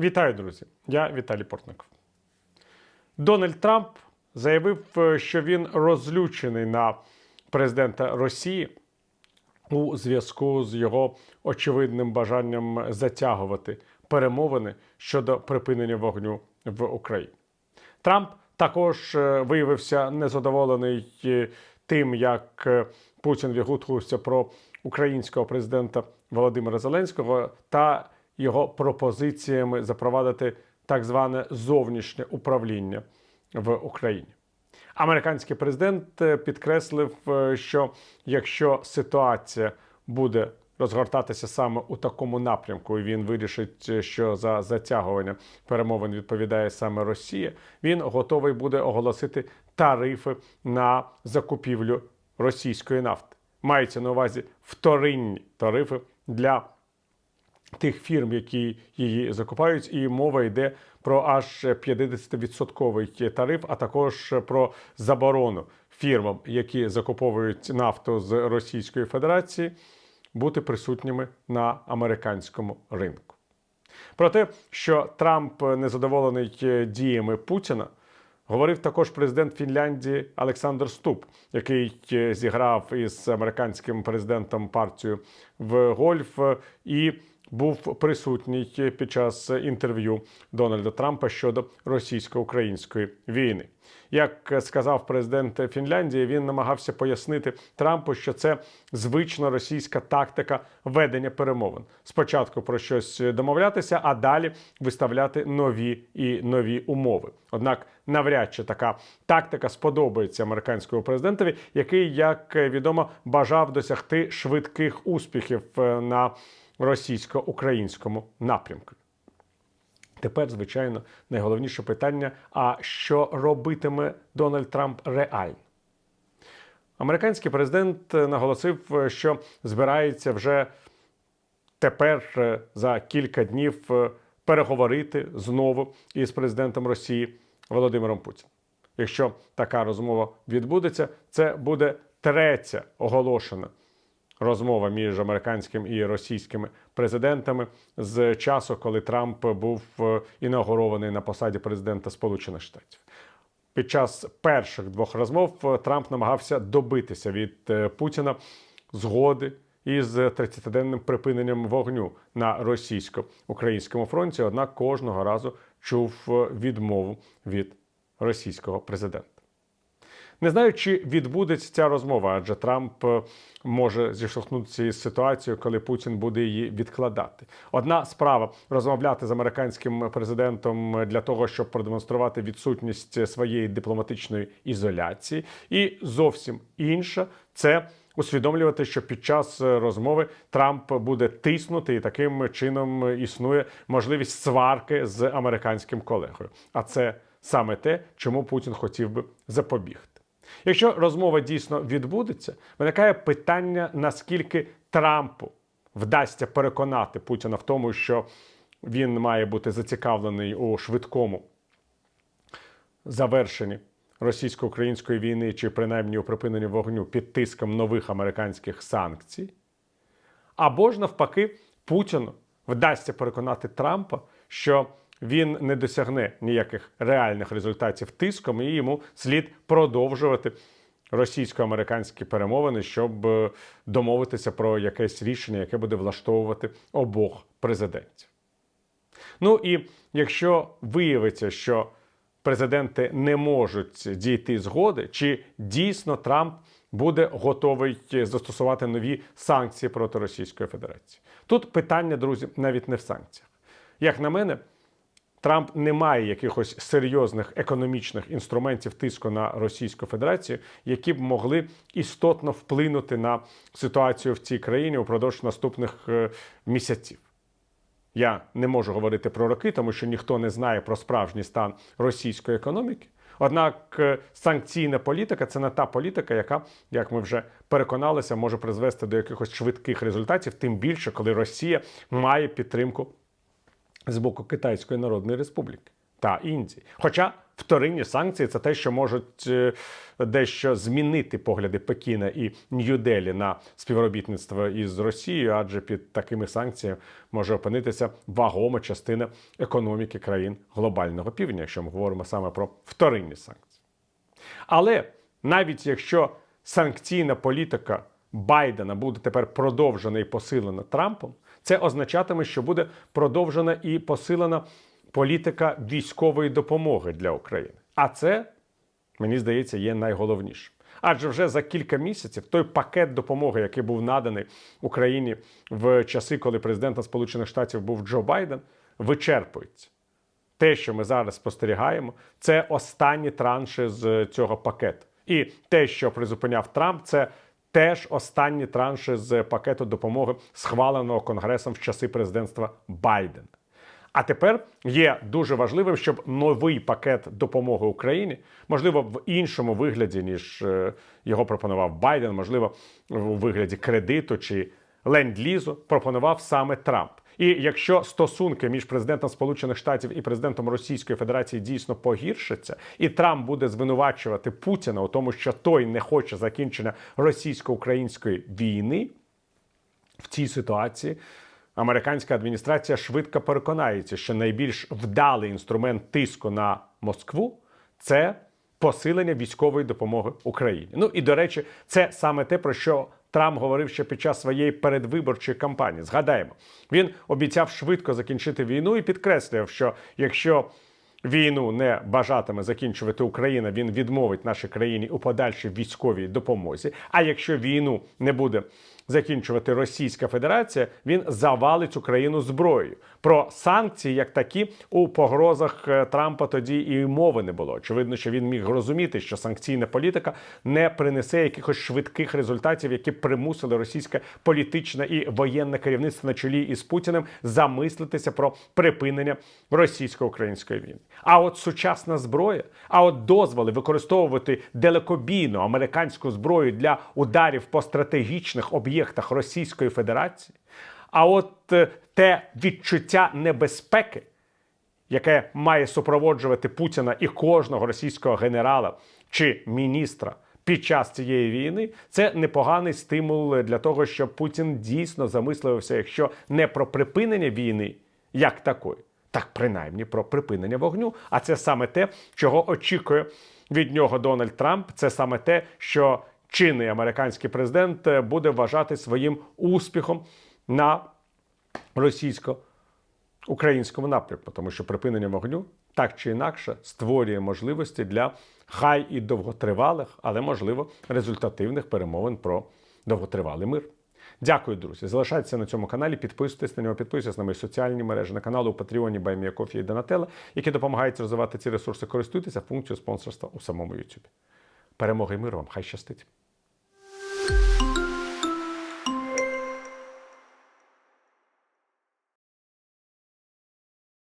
Вітаю, друзі! Я Віталій Портников. Дональд Трамп заявив, е, що він розлючений на президента Росії у зв'язку з його очевидним бажанням затягувати перемовини щодо припинення вогню в Україні. Трамп також е, виявився незадоволений е, тим, як Путін відгукнувся про українського президента Володимира Зеленського та його пропозиціями запровадити так зване зовнішнє управління в Україні. Американський президент е, підкреслив, е, що якщо ситуація буде розгортатися саме у такому напрямку, і він вирішить, е, що за затягування перемовин відповідає саме Росія, він готовий буде оголосити тарифи на закупівлю російської нафти. Мається на увазі вторинні тарифи для тих фірм, які її закупають, і мова йде про аж 50% тариф, а також про заборону фірмам, які закуповують нафту з Російської Федерації, бути присутніми на американському ринку. Про те, що Трамп незадоволений діями Путіна, говорив також президент Фінляндії Олександр Ступ, який зіграв із американським президентом партію в гольф і був присутній під час інтерв'ю Дональда Трампа щодо російсько-української війни. Як сказав президент Фінляндії, він намагався пояснити Трампу, що це звична російська тактика ведення перемовин. Спочатку про щось домовлятися, а далі виставляти нові і нові умови. Однак, навряд чи така тактика сподобається американському президентові, який, як відомо, бажав досягти швидких успіхів е, на російсько-українському напрямку. Тепер, звичайно, найголовніше питання: а що робитиме Дональд Трамп реально? Американський президент наголосив, що збирається вже тепер е, за кілька днів е, переговорити знову із президентом Росії Володимиром Путіним. Якщо така розмова відбудеться, це буде третя оголошена розмова між американським і російськими президентами з часу, коли Трамп був е, інаугурований на посаді президента Сполучених Штатів. Під час перших двох розмов е, Трамп намагався добитися від е, Путіна згоди із 30-денним припиненням вогню на російсько-українському фронті. Однак кожного разу чув відмову від російського президента. Не знаю, чи відбудеться ця розмова, адже Трамп е, може зіштовхнутися із ситуацією, коли Путін буде її відкладати. Одна справа розмовляти з американським президентом для того, щоб продемонструвати відсутність своєї дипломатичної ізоляції, і зовсім інша це. Усвідомлювати, що під час розмови Трамп буде тиснути, і таким чином існує можливість сварки з американським колегою. А це саме те, чому Путін хотів би запобігти. Якщо розмова дійсно відбудеться, виникає питання, наскільки Трампу вдасться переконати Путіна в тому, що він має бути зацікавлений у швидкому завершенні російсько-української війни чи принаймні у припиненні вогню під тиском нових американських санкцій, або ж навпаки, Путіну вдасться переконати Трампа, що він не досягне ніяких реальних результатів тиском, і йому слід продовжувати російсько-американські перемовини, щоб е, домовитися про якесь рішення, яке буде влаштовувати обох президентів. Ну і якщо виявиться, що президенти не можуть дійти згоди, чи дійсно Трамп буде готовий застосувати нові санкції проти Російської Федерації? Тут питання, друзі, навіть не в санкціях. Як на мене, Трамп не має якихось серйозних економічних інструментів тиску на Російську Федерацію, які б могли істотно вплинути на ситуацію в цій країні упродовж наступних е, місяців. Я не можу говорити про роки, тому що ніхто не знає про справжній стан російської економіки. Однак е, санкційна політика це не та політика, яка, як ми вже переконалися, може призвести до якихось швидких результатів, тим більше, коли Росія має підтримку з боку Китайської Народної Республіки. та Індії. Хоча вторинні санкції це те, що можуть е, дещо змінити погляди Пекіна і Нью-Делі на співробітництво із Росією, адже під такими санкціями може опинитися вагома частина економіки країн глобального півдня, якщо ми говоримо саме про вторинні санкції. Але навіть якщо санкційна політика Байдена буде тепер продовжена і посилена Трампом, це означатиме, що буде продовжена і посилена політика військової допомоги для України. А це, мені здається, є найголовніше. Адже вже за кілька місяців той пакет допомоги, який був наданий Україні в часи, коли президентом Сполучених Штатів був Джо Байден, вичерпується. Те, що ми зараз спостерігаємо, це останні транші з цього пакету. І те, що призупиняв Трамп, це теж останні транші з пакету допомоги, схваленого Конгресом в часи президентства Байдена. А тепер є дуже важливим, щоб новий пакет допомоги Україні, можливо, в іншому вигляді, ніж е, його пропонував Байден, можливо, у вигляді кредиту чи ленд-лізу, пропонував саме Трамп. І якщо стосунки між президентом Сполучених Штатів і президентом Російської Федерації дійсно погіршаться, і Трамп буде звинувачувати Путіна у тому, що той не хоче закінчення російсько-української війни, в цій ситуації американська адміністрація швидко переконається, що найбільш вдалий інструмент тиску на Москву це посилення військової допомоги Україні. Ну і до речі, це саме те, про що Трамп говорив ще під час своєї передвиборчої кампанії. Згадаємо, він обіцяв швидко закінчити війну і підкреслював, що якщо війну не бажатиме закінчувати Україна, він відмовить нашій країні у подальшій військовій допомозі. А якщо війну не буде закінчувати Російська Федерація, він завалить Україну зброєю. Про санкції, як такі, у погрозах е, Трампа тоді і мови не було. Очевидно, що він міг розуміти, що санкційна політика не принесе якихось швидких результатів, які примусили російське політичне і воєнне керівництво на чолі із Путіним замислитися про припинення російсько-української війни. А от сучасна зброя, а от дозволи використовувати далекобійну американську зброю для ударів по стратегічних об'єктах Російської Федерації. А от е, те відчуття небезпеки, яке має супроводжувати Путіна і кожного російського генерала чи міністра під час цієї війни, це непоганий стимул для того, щоб Путін дійсно замислився, якщо не про припинення війни як такої, так принаймні про припинення вогню. А це саме те, чого очікує від нього Дональд Трамп. Це саме те, що чинний американський президент е, буде вважати своїм успіхом на російсько-українському напрямку, тому що припинення вогню так чи інакше створює можливості для хай і довготривалих, але можливо результативних перемовин про довготривалий мир. Дякую, друзі. Залишайтеся на цьому каналі, підписуйтесь на нього, підписуйтесь на мої соціальні мережі, на канали у Патреоні, Баймія Кофі і Донателла, які допомагають розвивати ці ресурси. Користуйтеся функцією спонсорства у самому YouTube. Перемоги і миру вам! Хай щастить!